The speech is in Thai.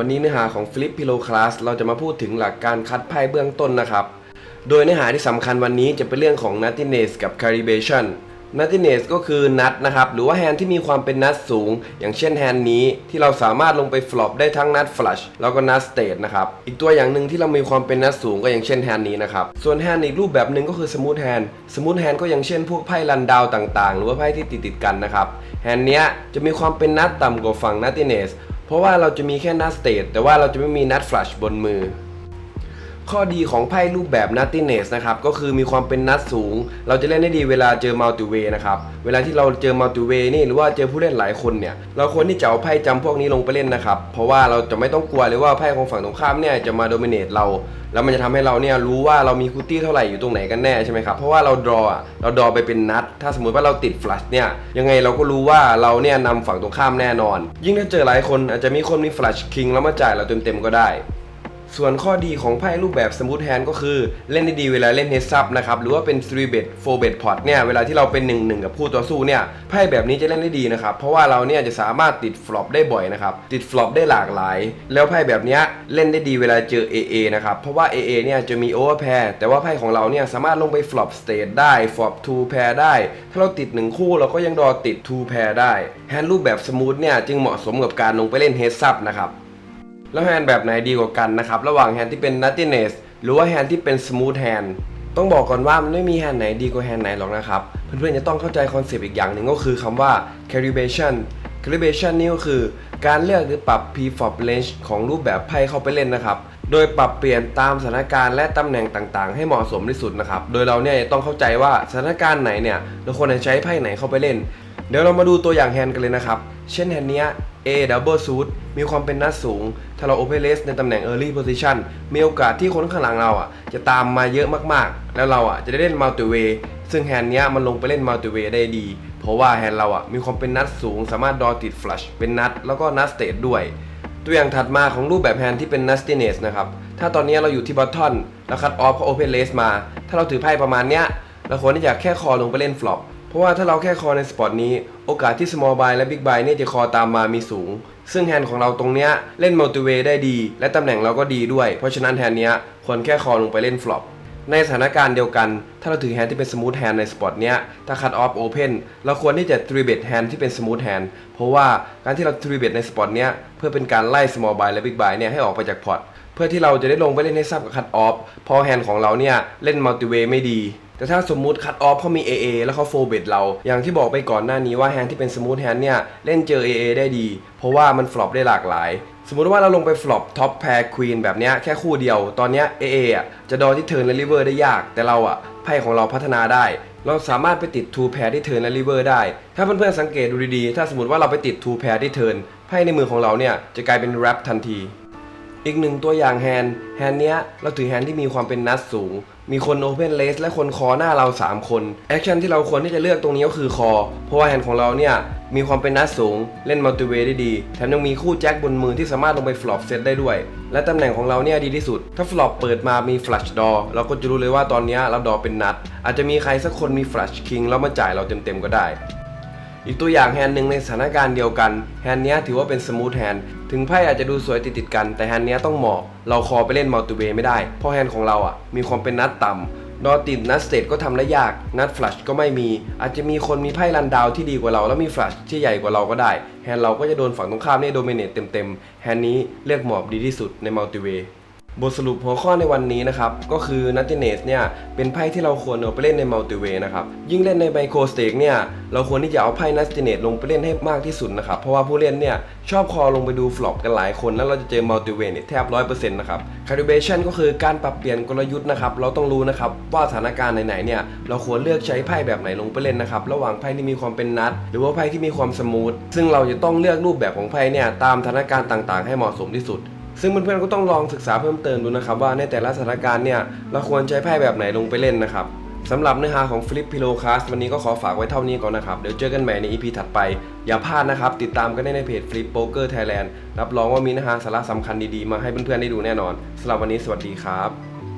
วันนี้เนื้อหาของ Flip Pillow Class เราจะมาพูดถึงหลักการคัดไพ่เบื้องต้นนะครับ โดยเนื้อหาที่สำคัญวันนี้จะเป็นเรื่องของ Nuttiness กับ Calibration Nuttiness ก็คือนัดนะครับ หรือว่าแฮนด์ที่มีความเป็นนัดสูง อย่างเช่นแฮนด์นี้ที่เราสามารถลงไปฟลอปได้ทั้งนัด Flush แล้วก็นัด State นะครับ อีกตัวอย่างหนึ่งที่เรามีความเป็นนัดสูงก็อย่างเช่นแฮนด์นี้นะครับ ส่วนแฮนด์อีกรูปแบบหนึ่งก็คือ Smooth Hand Smooth Hand ก็อย่างเช่นพวกไพ่รันดาวต่างๆ หรือว่าไพ่ที่ติดๆกันนะครับ แฮนด์เนี้ยจะมีความเป็นนัดต่ำกว่าฝั่ง Nuttiness เพราะว่าเราจะมีแค่นัดสเตทแต่ว่าเราจะไม่มีนัดฟลัชบนมือ ข้อดีของไพ่รูปแบบ Nuttiness นะครับก็คือมีความเป็นนัดสูง เราจะเล่นได้ดีเวลาเจอ Multiway นะครับเวลาที่เราเจอ Multiway นี่หรือว่าเจอผู้เล่นหลายคนเนี่ยเราควรที่จะเอาไพ่จำพวกนี้ลงไปเล่นนะครับเพราะว่าเราจะไม่ต้องกลัวเลยว่าไพ่ของฝั่งตรงข้ามเนี่ยจะมาโดมิเนตเรา แล้วมันจะทำให้เราเนี่ยรู้ว่าเรามีคูตี้เท่าไหร่อยู่ตรงไหนกันแน่ใช่ไหมครับเพราะว่าเราดรอเราดรอไปเป็นนัด ถ้าสมมติว่าเราติด flush เนี่ยยังไงเราก็รู้ว่าเราเนี่ยนำฝั่งตรงข้ามแน่นอน ยิ่งถ้าเจอหลายคนอาจจะมีคนมี flush king แล้วมาจ่ายเราเต็มๆก็ได้ ส่วนข้อดีของไพ่รูปแบบสมูทแฮนด์ก็คือเล่นได้ดีเวลาเล่นเฮดซับนะครับหรือว่าเป็น3 bet 4 bet pot เนี่ยเวลาที่เราเป็น1 1กับคู่ต่อสู้เนี่ยไพ่แบบนี้จะเล่นได้ดีนะครับเพราะว่าเราเนี่ยจะสามารถติดฟลอปได้บ่อยนะครับติดฟลอปได้หลากหลาย แล้วไพ่แบบนี้เล่นได้ดีเวลาเจอ AA นะครับเพราะว่า AA เนี่ยจะมีโอเวอร์แพร์แต่ว่าไพ่ของเราเนี่ยสามารถลงไปฟลอปสเตทได้ฟลอป2 pair ได้ ถ้าเราติด 1 คู่เราก็ยังรอติด2 pair ได้แฮนด์รูปแบบสมูทเนี่ยจึงเหมาะสมกับการลงไปเล่นเฮดซับนะครับ แล้วแฮนด์แบบไหนดีกว่ากันนะครับ ระหว่างแฮนด์ที่เป็น nuttiness หรือว่าแฮนด์ที่เป็น smooth hand ต้องบอกก่อนว่ามันไม่มีแฮนด์ไหนดีกว่าแฮนด์ไหนหรอกนะครับ เพื่อนๆจะต้องเข้าใจคอนเซปต์อีกอย่างหนึ่งก็คือคำว่า calibration calibration นี่ก็คือการเลือกหรือปรับ p-flop range ของรูปแบบไพ่เข้าไปเล่นนะครับ โดยปรับเปลี่ยนตามสถานการณ์และตำแหน่งต่างๆ ให้เหมาะสมที่สุดนะครับ โดยเราเนี่ยต้องเข้าใจว่าสถานการณ์ไหนเนี่ยเราควรจะใช้ไพ่ไหนเข้าไปเล่น เดี๋ยวเรามาดูตัวอย่างแฮนด์กันเลยนะครับ เช่นแฮนด์เนี้ย A double suit มีความเป็นนัดสูง ถ้าเรา open raise ในตำแหน่ง early position มีโอกาสที่คนข้างหลังเราอะจะตามมาเยอะมากๆ แล้วเราอะจะได้เล่น multiway ซึ่งแฮนด์เนี้ยมันลงไปเล่น multiway ได้ดี เพราะว่าแฮนด์เราอะมีความเป็นนัดสูง สามารถดอติด flush เป็นนัดแล้วก็นัด state ด้วย ตัวอย่างถัดมาของรูปแบบแฮนด์ที่เป็น nastiness นะครับถ้าตอนนี้เราอยู่ที่ bottom แล้วคัดออฟเขา open raise มา ถ้าเราถือไพ่ประมาณเนี้ยเราควรที่จะแค่คอลงไปเล่น flop ราะว่าถ้าเราแค่คอในสปอตนี้ โอกาสที่ small buy และ big buy เนี่ยจะคอตามมามีสูง ซึ่งแฮนด์ของเราตรงเนี้ยเล่น multiway ได้ดี และตำแหน่งเราก็ดีด้วย เพราะฉะนั้นแฮนด์เนี้ยควรแค่คอลงไปเล่น flop ในสถานการณ์เดียวกัน ถ้าเราถือแฮนด์ที่เป็น smooth hand ในสปอตเนี้ย ถ้า cut off open เราควรที่จะ3 bet hand ที่เป็น smooth hand เพราะว่าการที่เรา3 bet ในสปอตเนี้ยเพื่อเป็นการไล่ small buy และ big buy เนี่ยให้ออกไปจากพอร์ต เพื่อที่เราจะได้ลงไปเล่นให้ซับกับ cut off เพราะแฮนด์ของเราเนี่ยเล่น multiway ไม่ดี แต่ถ้าสมมุติ cut off เขามี AA แล้วเขา4 bet เรา อย่างที่บอกไปก่อนหน้านี้ว่าแฮนด์ที่เป็น smooth hand เนี่ย เล่นเจอ AA ได้ดี เพราะว่ามัน flop ได้หลากหลาย สมมุติว่าเราลงไป flop top pair queen แบบนี้แค่คู่เดียว ตอนนี้ AA อะจะดอที่เทิร์นและ river ได้ยาก แต่เราอะไพ่ของเราพัฒนาได้ เราสามารถไปติด two pair ที่เทิร์นและ river ได้ ถ้าเพื่อนๆสังเกตดูดีๆ ถ้าสมมติว่าเราไปติด two pair ที่เทิร์นไพ่ในมือของเราเนี่ยจะกลายเป็น wrap ทันที อีกหนึ่งตัวอย่างแฮนด์แฮนด์เนี้ยเราถือแฮนด์ที่มีความเป็นนัดสูง มีคนโอเพนเลสและคนคอหน้าเรา 3 คนแอคชั่นที่เราควรที่จะเลือกตรงนี้ก็คือคอ เพราะว่าแฮนด์ของเราเนี่ยมีความเป็นนัดสูง เล่นมัลติเวย์ได้ดี แถมยังมีคู่แจ็คบนมือที่สามารถลงไปฟลอปเซตได้ด้วย และตำแหน่งของเราเนี่ยดีที่สุด ถ้าฟลอปเปิดมามีฟลัชดอเราก็จะรู้เลยว่าตอนเนี้ยเราดอเป็นนัด อาจจะมีใครสักคนมีฟลัชคิงแล้วมาจ่ายเราเต็มๆก็ได้อีกตัวอย่างแฮนด์หนึ่งในสถานการณ์เดียวกัน แฮนด์เนี้ยถือว่าเป็นสมูทแฮนด์ ถึงไพ่อาจจะดูสวยติดติดกัน แต่แฮนด์นี้ต้องเหมาะ เราคอไปเล่นมัลติเวย์ไม่ได้ เพราะแฮนด์ของเราอะมีความเป็นนัดต่ำดอติดนัดสเตทก็ทำได้ยาก นัดฟลัชก็ไม่มี อาจจะมีคนมีไพ่รันดาวที่ดีกว่าเรา แล้วมีฟลัชที่ใหญ่กว่าเราก็ได้ แฮนด์เราก็จะโดนฝั่งตรงข้ามเนี่ยโดเมนเนตเต็มๆ แฮนด์นี้เลือกหมอบดีที่สุดในมัลติเวย์ บทสรุปหัวข้อในวันนี้นะครับ ก็คือนัตติเนสเนี่ย เป็นไพ่ที่เราควรเอาไปเล่นในมัลติเวย์นะครับ ยิ่งเล่นในไมโครสเต็กเนี่ย เราควรที่จะเอาไพ่นัตติเนสลงไปเล่นให้มากที่สุดนะครับ เพราะว่าผู้เล่นเนี่ย ชอบคอลงไปดูฟลอปกันหลายคน แล้วเราจะเจอมัลติเวย์เนี่ยแทบร้อยเปอร์เซ็นต์นะครับคาริเบชันก็คือการปรับเปลี่ยนกลยุทธ์นะครับ เราต้องรู้นะครับว่าสถานการณ์ไหนๆเนี่ย เราควรเลือกใช้ไพ่แบบไหนลงไปเล่นนะครับ ระหว่างไพ่ที่มีความเป็นนัด หรือว่าไพ่ที่มีความสมูท ซึ่งเราจะต้องเลือกรูปแบบของไพ่เนี่ยตามสถานการณ์ต่าง ๆ ให้เหมาะสมที่สุด ซึ่งเพื่อนๆก็ต้องลองศึกษาเพิ่มเติมดูนะครับว่าในแต่ละสถานการณ์เนี่ยเราควรใช้ไพ่แบบไหนลงไปเล่นนะครับสำหรับเนื้อหาของ Flip Pillow Cast วันนี้ก็ขอฝากไว้เท่านี้ก่อนนะครับ เดี๋ยวเจอกันใหม่ใน EP ถัดไป อย่าพลาดนะครับ ติดตามกันได้ในเพจ Flip Poker Thailand รับรองว่ามีเนื้อหาสาระสำคัญดีๆ มาให้เพื่อนๆได้ดูแน่นอนสำหรับวันนี้สวัสดีครับ